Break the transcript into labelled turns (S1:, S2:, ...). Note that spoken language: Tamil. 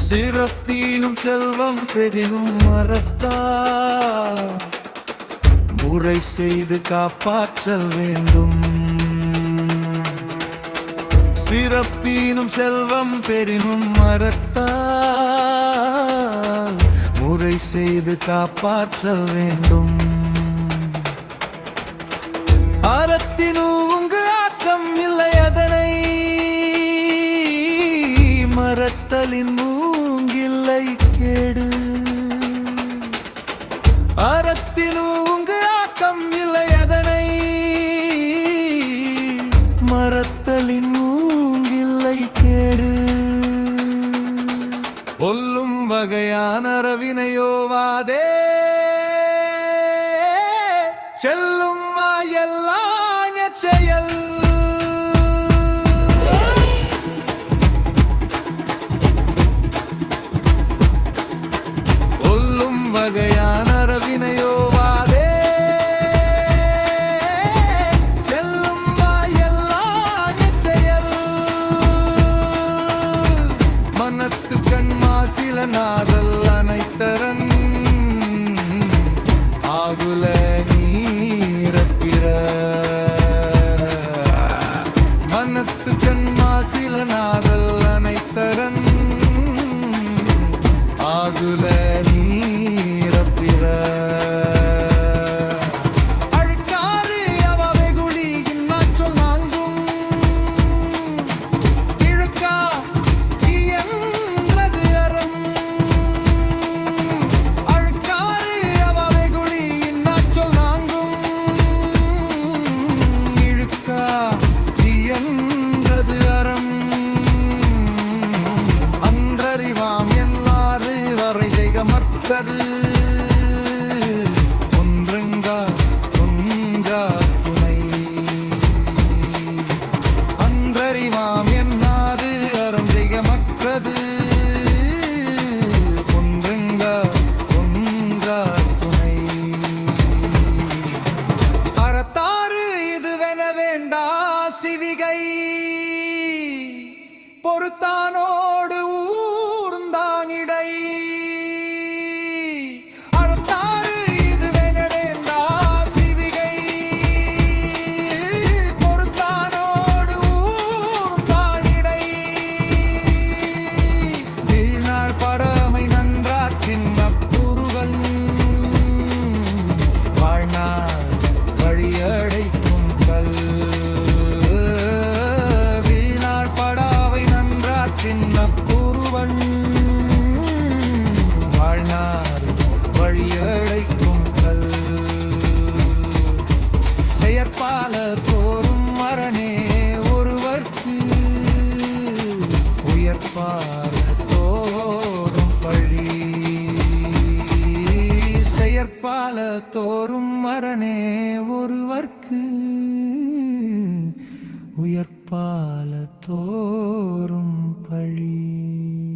S1: சிறப்பீனும் செல்வம் பெரிதும் மறத்தா உரை செய்து காப்பாற்றல் வேண்டும். சிறப்பீனும் செல்வம் பெரினும் மறத்தா முறை செய்து காப்பாற்றல் வேண்டும். அறத்தினூங்கு ஆக்கம் இல்லை அதனை மறத்தலின் மூங்கில்லை கேடு. அறத்தினூங்கு கேடு ஒல்லும் வகையான ரவினையோவாதே செல்லும் எல்லாம் செயல் கண்மா நாதல் அனைத்தரன் ஆகுல நீரப்பிற. மனத்து கண்மா சில ਔਰਤਾਂ ਨੂੰ செயற்பால தோறும் மரணே ஒருவர்க்கு. உயர்ப்பால தோறும் பழி. செயற்பால தோறும் மரணே ஒருவர்க்கு. உயர்ப்பால தோறும் பழி.